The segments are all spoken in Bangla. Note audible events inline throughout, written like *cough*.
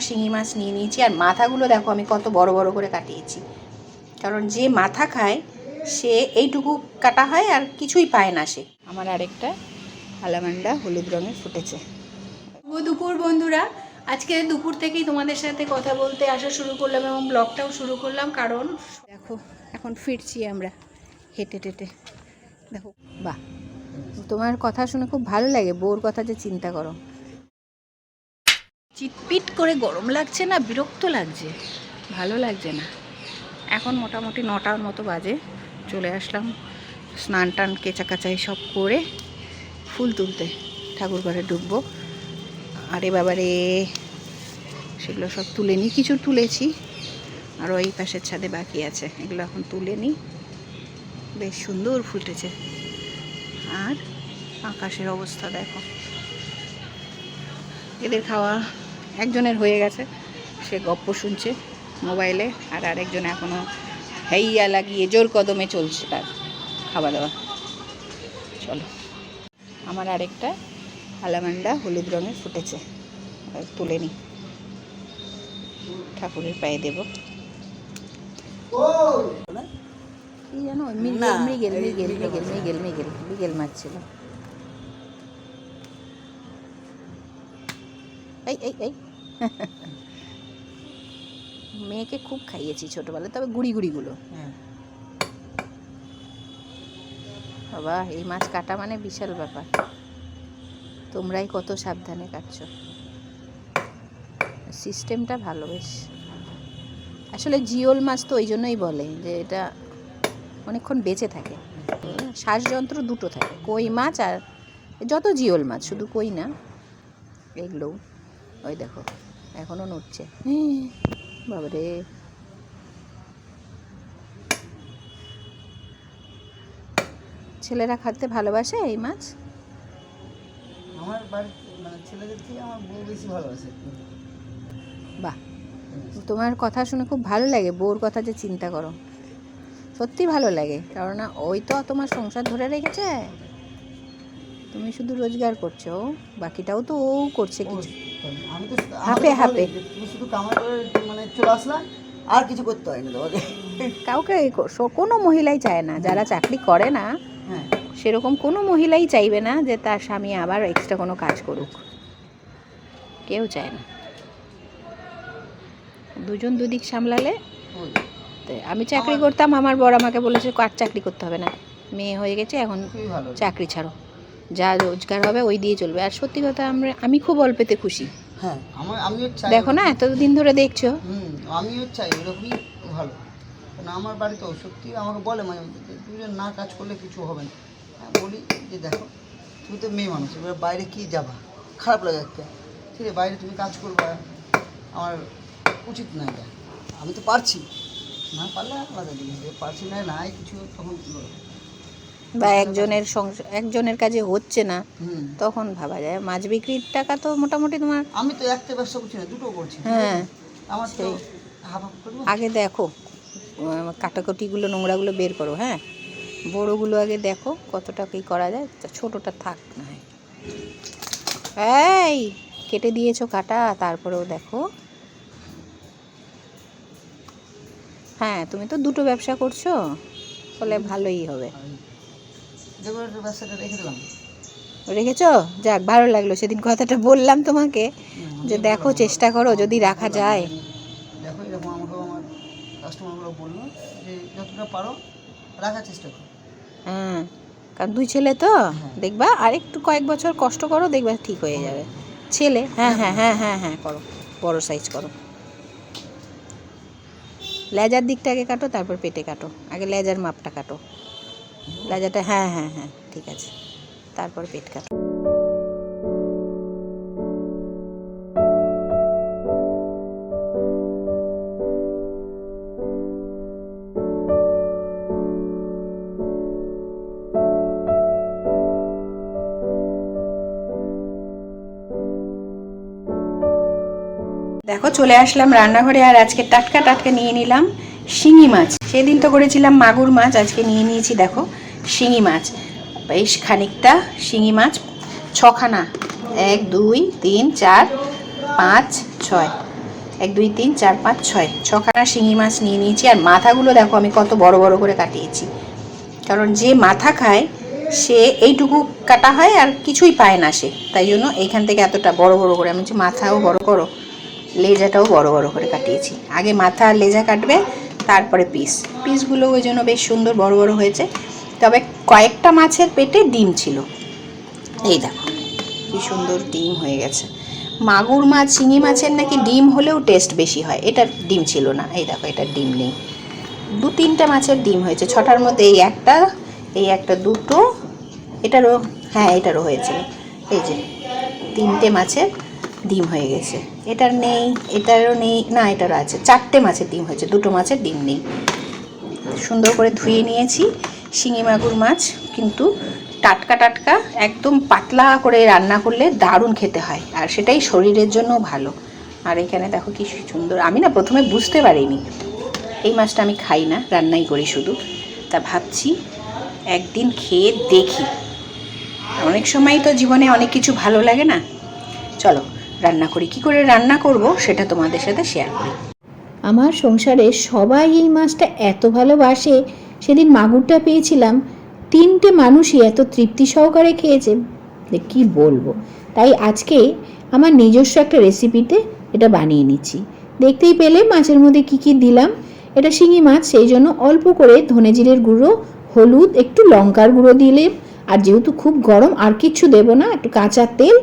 শিঙি মাছ নিয়ে নিয়েছি আর মাথাগুলো দেখো আমি কত বড় বড় করে কাটিয়েছি। কারণ যে মাথা খায় সে এইটুকু কাটা হয় আর কিছুই পায় না সে। আমার আরেকটা আলামান্ডা হলুদ রঙের ফুটেছে। শুভ দুপুর বন্ধুরা। আজকে দুপুর থেকেই তোমাদের সাথে কথা বলতে আসা শুরু করলাম এবং ব্লগটাও শুরু করলাম কারণ দেখো এখন ফিরছি আমরা হেঁটে টেটে। দেখো বাহ তোমার কথা শুনে খুব ভালো লাগে। বউর কথা যে চিন্তা করো। চিটপিট করে গরম লাগছে না, বিরক্ত লাগছে? ভালো লাগছে না। এখন মোটামুটি নটার মতো বাজে, চলে আসলাম স্নান টান, কেচা কাচাই সব করে ফুল তুলতে। ঠাকুর ঘরে ঢুকবো। আরে বাবারে, সেগুলো সব তুলে নিই কিছু তুলেছি। আর ওই পাশের ছাদে বাকি আছে, এগুলো এখন তুলে নিই বেশ সুন্দর ফুটেছে। আর আকাশের অবস্থা দেখো। এদের খাওয়া একজনের হয়ে গেছে। সে গপ্প শুনছে মোবাইলে আর আরেকজন এখনও হেইয়া লাগিয়ে জোর কদমে চলছে তার খাওয়া দাওয়া চলো। আমার আরেকটা আলামান্ডা হলুদ রঙের ফুটেছে। তুলে নিই ঠাকুরের পায়ে দেব। কি জানো মৃগেল মৃগেল মৃগেল মৃগেল মৃগেল মৃগেল মৃগেল মাছ ছিল এই এই এই। মেয়েকে খুব খাইয়েছি ছোটবেলায় তবে গুড়ি গুড়িগুলো। বাবা এই মাছ কাটা মানে বিশাল ব্যাপার। তোমরাই কত সাবধানে কাটছো। সিস্টেমটা ভালো বেশ। আসলে জিওল মাছ তো ওই জন্যই বলে যে এটা অনেকক্ষণ বেঁচে থাকে। শ্বাসযন্ত্র দুটো থাকে কই মাছ আর যত জিওল মাছ শুধু কই না এগুলোও। ওই দেখো এখনও নড়ছে। বাবারে। ছেলেরা খাতে ভালোবাসে এই মাছ? আমার বাড়ির মানে ছেলেদের থেকে আমার বউ বেশি ভালোবাসে। বাহ। তোমার কথা শুনে খুব ভালো লাগে বউর কথা যে চিন্তা করো। সত্যি ভালো লাগে কারণ না ওই তো তোমার সংসার ধরে রেখেছে। তুমি শুধু রোজগার করছ বাকিটাও তো ও করছে কিছু। আমি তো হাঁপে হাঁপে। তুমি শুধু কামাই করে মানে চলে আসলা আর কিছু করতে হয় না তোমাকে। কাউকে কোনো মহিলাই চায় না। যারা চাকরি করে না হ্যাঁ। সেরকম কোনো মহিলাই চাইবে না যে তার স্বামী আবার এক্সট্রা কোনো কাজ করুক। কেউ চায় না। দুজন দুদিক সামলালে আমি চাকরি করতাম আমার বড় আমাকে বলেছে কার চাকরি করতে হবে না? মেয়ে হয়ে গেছে এখন চাকরি ছাড়ো। যা রোজগার হবে ওই দিয়ে চলবে। আর সত্যি কথা আমরা আমি খুব অল্পেতে খুশি। হ্যাঁ আমার আমিও চাই দেখো না এতদিন ধরে দেখছ। হুম আমিও চাই এরকমই ভালো। কারণ আমার বাড়িতেও সত্যি আমাকে বলে মানে দুজন না কাজ করলে কিছু হবে না। আমি বলি যে দেখো তুমি তো মেয়ে মানুষ এবার বাইরে কী যাবা? খারাপ লাগে একটা। ঠিক আছে বাইরে তুমি কাজ করবা আমার উচিত না এটা আমি তো পারছি। না পারলে আলাদা জিনিস। পারছি না নাই কিছু তখন? বা একজনের একজনের কাজে হচ্ছে না তখন ভাবা যায়। মাছ বিক্রির টাকা তো মোটামুটি তোমার আমি তো একটা ব্যবসা করছি না দুটো করছি। হ্যাঁ আমার তো আগে দেখো কাটাকুটিগুলো নোংরাগুলো বের করো হ্যাঁ? বড়োগুলো আগে দেখো কতটা কী করা যায় তা ছোটোটা থাক না এই কেটে দিয়েছ কাটা তারপরেও দেখো। হ্যাঁ তুমি তো দুটো ব্যবসা করছ ফলে ভালোই হবে। দেখো ব্যবসাটা রেখে দিলাম। রেখেছো? যাক ভালো লাগল। সেদিন কথাটা বললাম তোমাকে যে দেখো চেষ্টা করো যদি রাখা যায়। দেখো এরকম আমাকে আমার কাস্টমারগুলো বলল যে যতটা পারো রাখার চেষ্টা করো। হ্যাঁ কারণ দুই ছেলে তো হ্যাঁ। দেখবা আর একটু কয়েক বছর কষ্ট করো দেখবা ঠিক হয়ে যাবে। ছেলে হ্যাঁ হ্যাঁ হ্যাঁ হ্যাঁ হ্যাঁ করো বড় সাইজ করো। লেজার দিকটা আগে কাটো তারপর পেটে কাটো। আগে লেজার মাপটা কাটো। লেজারটা হ্যাঁ হ্যাঁ হ্যাঁ ঠিক আছে। তারপর পেট কাটো। দেখো, চলে আসলাম রান্নাঘরে আর আজকে টাটকা টাটকা নিয়ে নিলাম শিঙি মাছ। সেদিন তো করেছিলাম মাগুর মাছ, আজকে নিয়ে নিয়েছি, দেখো। শিঙি মাছ। বেশ খানিকটা শিঙি মাছ। ছখানা। এক, দুই, তিন, চার, পাঁচ, ছয়। এক, দুই, তিন, চার, পাঁচ, ছয়। ছখানা শিঙি মাছ নিয়ে নিয়েছি। আর মাথাগুলো দেখো, আমি কত বড় বড় করে কাটিয়েছি। কারণ যে মাথা খায়, সে এইটুকু কাটা হয় আর কিছুই পায় না সে। তাই জন্য এইখান থেকে এতটা বড় বড় করে, আমি মাথাও বড় করো, লেজাটাও বড় বড় করে কাটিয়েছি। আগে মাথা লেজা কাটবে, তারপরে পিস পিসগুলো ওই জন্য বেশ সুন্দর বড় বড় হয়েছে। তবে কয়েকটা মাছের পেটে ডিম ছিল। এই দেখো, কি সুন্দর ডিম হয়ে গেছে। মাগুর মাছ শিঙি মাছের নাকি ডিম হলেও টেস্ট বেশি হয়। এটার ডিম ছিল না। এই দেখো, এটার ডিম নেই। দু তিনটে মাছের ডিম হয়েছে। ছটার মধ্যে এই একটা এই একটা দুটো, এটারও হ্যাঁ এটারও হয়েছিল। এই যে, তিনটে মাছের ডিম হয়ে গেছে। এটার নেই, এটারও নেই, না, এটারও আছে। চারটে মাছের ডিম হয়েছে, দুটো মাছের ডিম নেই। সুন্দর করে ধুয়ে নিয়েছি। শিঙি মাগুর মাছ, কিন্তু টাটকা টাটকা, একদম পাতলা করে রান্না করলে দারুণ খেতে হয়। আর সেটাই শরীরের জন্য ভালো। আর এখানে দেখো কি সুন্দর। আমি না প্রথমে বুঝতে পারিনি। এই মাছটা আমি খাই না, রান্নাই করি শুধু। তা ভাবছি একদিন খেয়ে দেখি। অনেক সময় তো জীবনে অনেক কিছু ভালো লাগে না। চলো, রান্না করি। কি করে রান্না করব সেটা তোমাদের সাথে শেয়ার করি। আমার সংসারে সবাই এই মাছটা এত ভালোবাসে সেদিন মাগুরটা পেয়েছিলাম। তিনটে মানুষই এত তৃপ্তি সহকারে খেয়েছে। কি বলব? তাই আজকে আমার নিজস্ব একটা রেসিপিতে এটা বানিয়ে নিচ্ছি। দেখতেই পেলে মাছের মধ্যে কি কি দিলাম? এটা শিঙি মাছ, সেই জন্য অল্প করে ধনে জিরের গুঁড়ো, হলুদ, একটু লঙ্কার গুঁড়ো দিলে। আর যেহেতু খুব গরম, আর কিচ্ছু দেবো না, একটু কাঁচা তেল,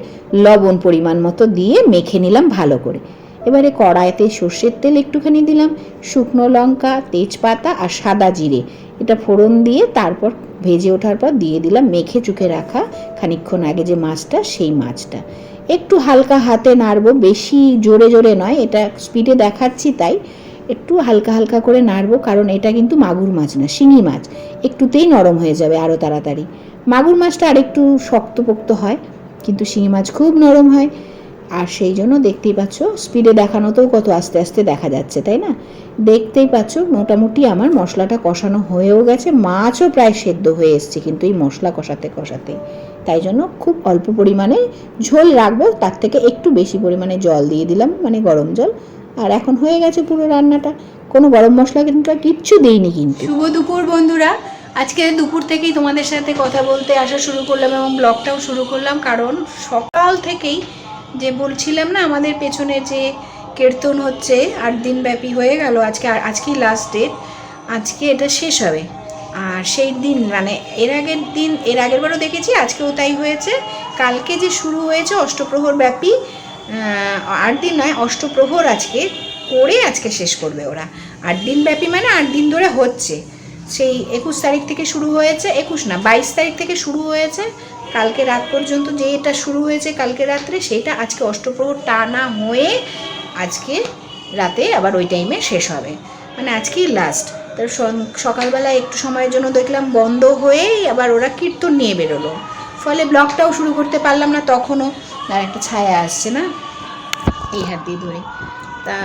লবণ পরিমাণ মতো দিয়ে মেখে নিলাম ভালো করে। এবারে কড়াইতে সর্ষের তেল একটুখানি দিলাম, শুকনো লঙ্কা, তেজপাতা আর সাদা জিরে। এটা ফোড়ন দিয়ে তারপর ভেজে ওঠার পর দিয়ে দিলাম মেখে চুকে রাখা খানিকক্ষণ আগে যে মাছটা, সেই মাছটা। একটু হালকা হাতে নাড়বো, বেশি জোরে জোরে নয়, এটা স্পিডে দেখাচ্ছি তাই। একটু হালকা হালকা করে নাড়বো, কারণ এটা কিন্তু মাগুর মাছ না, শিঙি মাছ। একটুতেই নরম হয়ে যাবে আরও তাড়াতাড়ি। মাগুর মাছটা আরেকটু শক্তপোক্ত হয়, কিন্তু শিঙি মাছ খুব নরম হয়। আর সেই জন্য দেখতেই পাচ্ছ স্পিডে দেখানোতেও কত আস্তে আস্তে দেখা যাচ্ছে, তাই না? দেখতেই পাচ্ছ, মোটামুটি আমার মশলাটা কষানো হয়েও গেছে, মাছও প্রায় সেদ্ধ হয়ে এসছে কিন্তু এই মশলা কষাতে কষাতে। তাই জন্য খুব অল্প পরিমাণে ঝোল রাখব, তার থেকে একটু বেশি পরিমাণে জল দিয়ে দিলাম মানে গরম জল। আর এখন হয়ে গেছে পুরো রান্নাটা। কোনো গরম মশলা কিন্তু কিচ্ছু দেইনি কিন্তু। শুভ দুপুর বন্ধুরা। আজকে দুপুর থেকেই তোমাদের সাথে কথা বলতে আসা শুরু করলাম এবং ব্লগটাও শুরু করলাম, কারণ সকাল থেকেই যে বলছিলাম না, আমাদের পেছনে যে কীর্তন হচ্ছে আট দিন ব্যাপী হয়ে গেল, আজকে আজকেই লাস্ট ডেট আজকে এটা শেষ হবে। আর সেই দিন মানে এর আগের দিন, এর আগের বারও দেখেছি, আজকেও তাই হয়েছে। কালকে যে শুরু হয়েছে অষ্টপ্রহর ব্যাপী আট দিন নয়, অষ্টপ্রহর আজকে, করে আজকে শেষ করবে ওরা। আট দিন ব্যাপী মানে আট দিন ধরে হচ্ছে। সেই একুশ তারিখ থেকে শুরু হয়েছে, একুশ না, বাইশ তারিখ থেকে শুরু হয়েছে কালকে রাত পর্যন্ত যে এটা শুরু হয়েছে কালকে রাত্রে সেইটা আজকে অষ্টপ্রহর টানা হয়ে আজকে রাতে আবার ওই টাইমে শেষ হবে। মানে আজকেই লাস্ট তার সকালবেলা একটু সময়ের জন্য দেখলাম বন্ধ হয়েই আবার ওরা কীর্তন নিয়ে বেরোলো। ফলে ব্লগটাও শুরু করতে পারলাম না তখনও। আর একটা ছায়া আসছে না? এই হাত দিয়ে ধরে। তা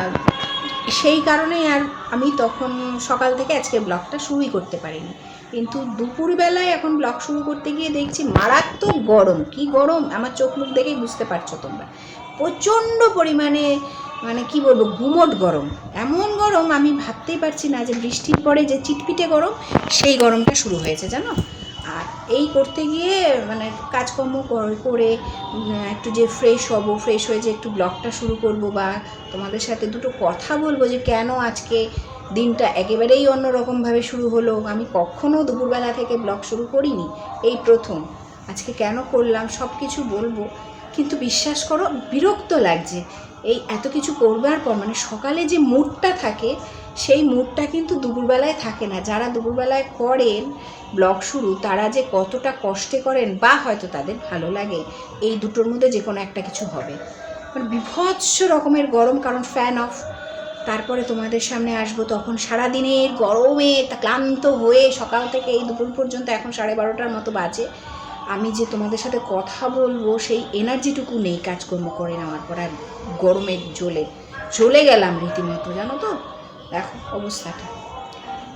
সেই কারণেই আর আমি তখন সকাল থেকে আজকে ব্লগটা শুরুই করতে পারিনি। কিন্তু দুপুরবেলায় এখন ব্লগ শুরু করতে গিয়ে দেখছি মারাত্মক গরম। কি গরম? আমার চোখ মুখ দেখেই বুঝতে পারছ তোমরা। প্রচণ্ড পরিমাণে মানে কি বলব, গুমট গরম। এমন গরম আমি ভাবতেই পারছি না যে বৃষ্টির পরে যে চিটপিটে গরম, সেই গরমটা শুরু হয়েছে, জানো? আর এই করতে গিয়ে মানে কাজকর্ম করে- করে একটু যে ফ্রেশ হব ফ্রেশ হয়ে যে একটু ব্লগটা শুরু করব বা তোমাদের সাথে দুটো কথা বলব যে কেন আজকে দিনটা একেবারেই অন্যরকমভাবে শুরু হলো। আমি কখনো দুপুরবেলা থেকে ব্লগ শুরু করিনি, এই প্রথম। আজকে কেন করলাম সব কিছু বলব, কিন্তু বিশ্বাস করো, বিরক্ত লাগছে। এই এত কিছু করবার পর মানে সকালে যে মুডটা থাকে, সেই মুডটা কিন্তু দুপুরবেলায় থাকে না। যারা দুপুরবেলায় করেন ব্লগ শুরু, তারা যে কতটা কষ্টে করেন, বা হয়তো তাদের ভালো লাগে, এই দুটোর মধ্যে যে কোনো একটা কিছু হবে। মানে বিভৎস রকমের গরম, কারণ ফ্যান অফ তারপরে তোমাদের সামনে আসব তখন সারাদিনের গরমে ক্লান্ত হয়ে সকাল থেকে এই দুপুর পর্যন্ত এখন সাড়ে বারোটার মতো বাজে। আমি যে তোমাদের সাথে কথা বলব সেই এনার্জিটুকু নেই কাজকর্ম করে নেওয়ার পর আর গরমে জ্বলে। চলে গেলাম রীতিমতো, জানো তো? দেখো অবস্থাটা।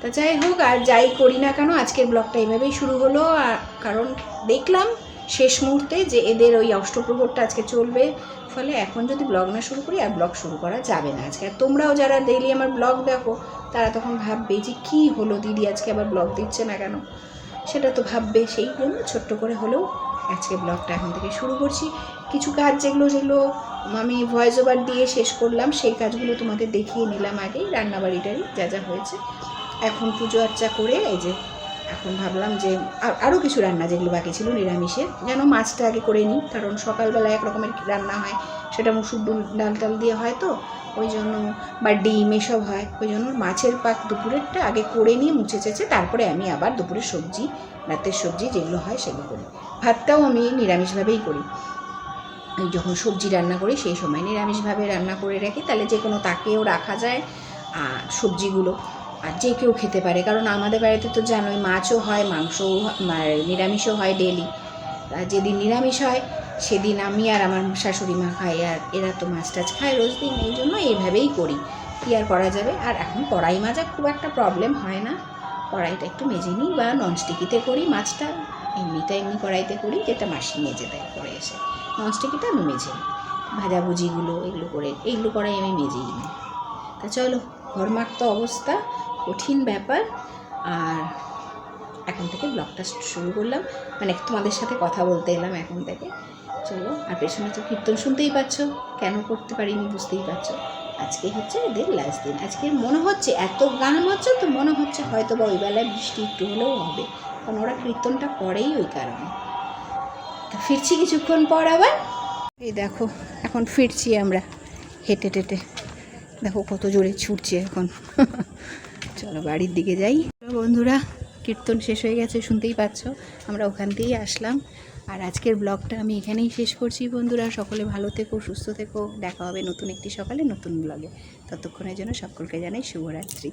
তা যাই হোক, আর যাই করি না কেন, আজকের ব্লগটা এইভাবেই শুরু হলো আর কারণ দেখলাম শেষ মুহূর্তে যে এদের ওই অষ্টপ্রহরটা আজকে চলবে, ফলে এখন যদি ব্লগ না শুরু করি আর ব্লগ শুরু করা যাবে না আজকে। আর তোমরাও যারা ডেইলি আমার ব্লগ দেখো, তারা তখন ভাববে যে কী হলো, দিদি আজকে আবার ব্লগ দিচ্ছে না কেন? সেটা তো ভাববে সেই জন্য ছোট্ট করে হলেও আজকে ব্লগটা এখন থেকে শুরু করছি। কিছু কাজ যেগুলো যেগুলো আমি ভয়েস ওভার দিয়ে শেষ করলাম, সেই কাজগুলো তোমাদের দেখিয়ে নিলাম আগেই। রান্নাবাড়িটারই যা যা হয়েছে। এখন পুজো আর্চা করে এই যে এখন ভাবলাম যে আর- আরও কিছু রান্না যেগুলো বাকি ছিল নিরামিষের যেন মাছটা আগে করে নিই, কারণ সকালবেলা এক রকমের রান্না হয়, সেটা মুসুর ডুল, ডাল টাল দিয়ে হয় তো, ওই জন্য বা ডিম এসব হয়, ওই জন্য মাছের পাক দুপুরেরটা আগে করে নিয়ে মুছে চেঁচে তারপরে আমি আবার দুপুরের সবজি, রাতের সবজি যেগুলো হয় সেগুলো করি। ভাতটাও আমি নিরামিষভাবেই করি। যখন সবজি রান্না করি, সেই সময় নিরামিষভাবে রান্না করে রাখি, তাহলে যে কোনো তাকেও রাখা যায়, আর সবজিগুলো। আর যে কেউ খেতে পারে কারণ আমাদের বাড়িতে তো জানোই মাছও হয় মাংসও হয়, নিরামিষও হয় ডেলি যেদিন নিরামিষ হয় সেদিন আমি আর আমার শাশুড়ি মা খাই আর এরা তো মাছ টাছ খায় রোজ দিন এই জন্য এইভাবেই করি। কী আর করা যাবে? আর এখন কড়াই মাজা খুব একটা প্রবলেম হয় না। কড়াইটা একটু মেজে নিই বা ননস্টিকিতে করি মাছটা এমনিটা এমনি কড়াইতে করি যেটা মাসি মেজে দেয় পরে এসে। ননস্টিকিটা আমি মেজে নিই। ভাজাভুজিগুলো এগুলো করে এইগুলো করাই আমি মেজেই নিই। তা চলো ঘর ঘরমাক্ত অবস্থা। কঠিন ব্যাপার। আর এখন থেকে ব্লগটা শুরু করলাম। মানে তোমাদের সাথে কথা বলতে এলাম এখন থেকে। চলো, আর পেছনে তো কীর্তন শুনতেই পাচ্ছ। কেন করতে পারিনি বুঝতেই পারছ। আজকে হচ্ছে এদের লাস্ট দিন। আজকে মনে হচ্ছে এত গান হচ্ছে তো মনে হচ্ছে হয়তো বা ওই বেলায় বৃষ্টি একটু হলেও হবে। কারণ ওরা কীর্তনটা করেই ওই কারণে। তো ফিরছি কিছুক্ষণ পর আবার। এই দেখো, এখন ফিরছি আমরা হেঁটে টেটে। দেখো কত জোরে ছুটছে এখন। *laughs* চলো বাড়ির দিকে যাই। বন্ধুরা, কীর্তন শেষ হয়ে গেছে, শুনতেই পাচ্ছ, আমরা ওখান থেকেই আসলাম। আর আজকের ব্লগটা আমি এখানেই শেষ করছি বন্ধুরা, সকলে ভালো থেকো, সুস্থ থেকো, দেখা হবে নতুন একটি সকালে নতুন ব্লগে। ততক্ষণের জন্য সকলকে জানাই শুভরাত্রি।